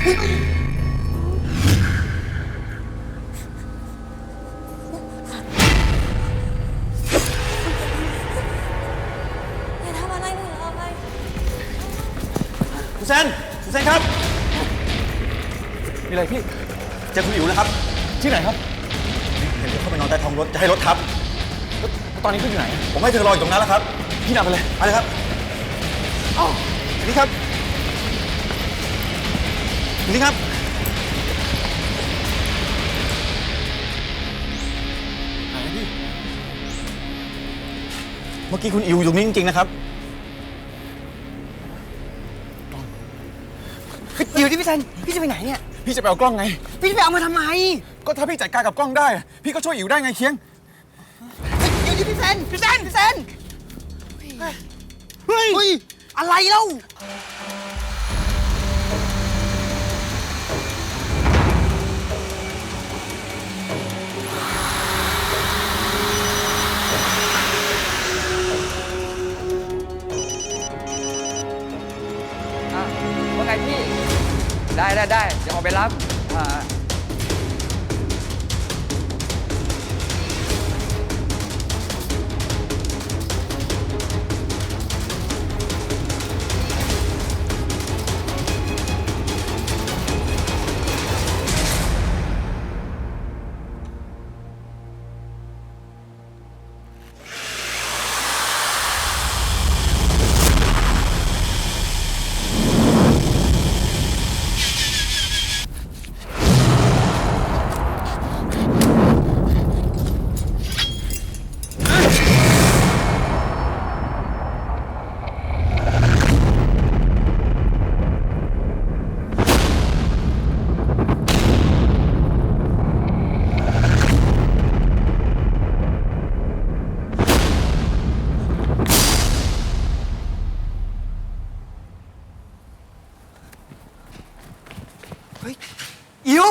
อย่าทำอะไรหนูเลย คุณเซนคุณเซนครับ มีอะไรพี่เจอคุณอิ๋วนะครับ ที่ไหนครับ เห็นเธอเข้าไปนอนใต้ท้องรถจะให้รถทับแล้วตอนนี้เขาอยู่ไหน ผมให้เธอรออยู่ตรงนั้นแล้วครับ พี่นำไปเลย ไปเลยครับ อ้าวนี่ครับ นี่ครับ ไหนนะพี่ เมื่อกี้คุณอิ๋วอยู่ตรงนี้จริง ๆ นะครับอยู่ที่พี่ซันพี่จะไปไหนเนี่ย พี่จะไปเอากล้องไง พี่จะไปเอามาทำไมก็ถ้าพี่จัดการกับกล้องได้พี่ก็ช่วยอิ๋วได้ไงเคียงอยู่ที่พี่เซนพี่เซนพี่เซนเฮ้ยเฮ้ย อะไรเล่า ได้ได้ได้เดี๋ยวออกไปรับอ่า อิ๋ว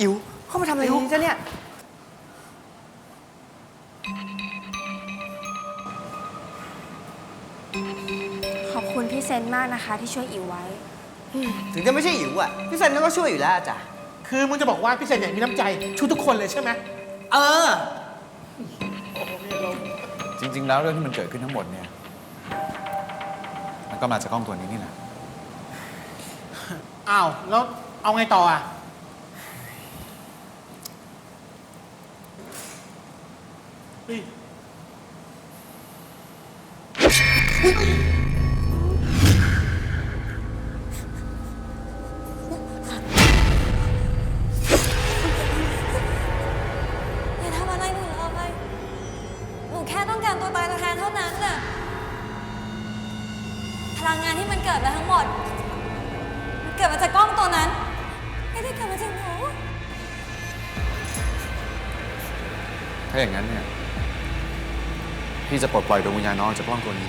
อิ๋วเข้ามาทำอะไรนี่จ๊ะเนี่ย ขอบคุณพี่เซนมากนะคะ ที่ช่วยอิ๋วไว้ ถึงจะไม่ใช่อิ๋วอะ พี่เซนก็ช่วยอยู่แล้วจ้ะ คือมึงจะบอกว่าพี่เซนเนี่ยมีน้ำใจช่วยทุกคนเลยใช่ไหมเออ จริง ๆ แล้วเรื่องที่มันเกิดขึ้นทั้งหมดเนี่ยมัน ก็มาจากกล้องตัวนี้นี่แหละ อ้าว แล้วเอาไงต่ออะ เฮ้ย ลังงานที่มันเกิดมาทั้งหมด มันเกิดมาจากกล้องตัวนั้น ไม่ได้เกิดมาจากหนูถ้าอย่างนั้นเนี่ย พี่จะปลดปล่อยดวงวิญญาณน้องจากกล้องตัวนี้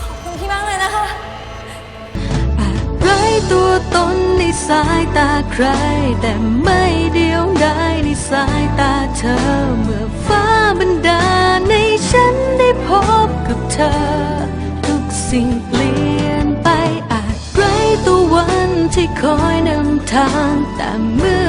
ขอบคุณพี่มากเลยนะคะ ไร้ตัวตนในสายตาใคร แต่ไม่เดียวดายในสายตาเธอเมื่อ ที่คอยนำทางแต่เมื่อ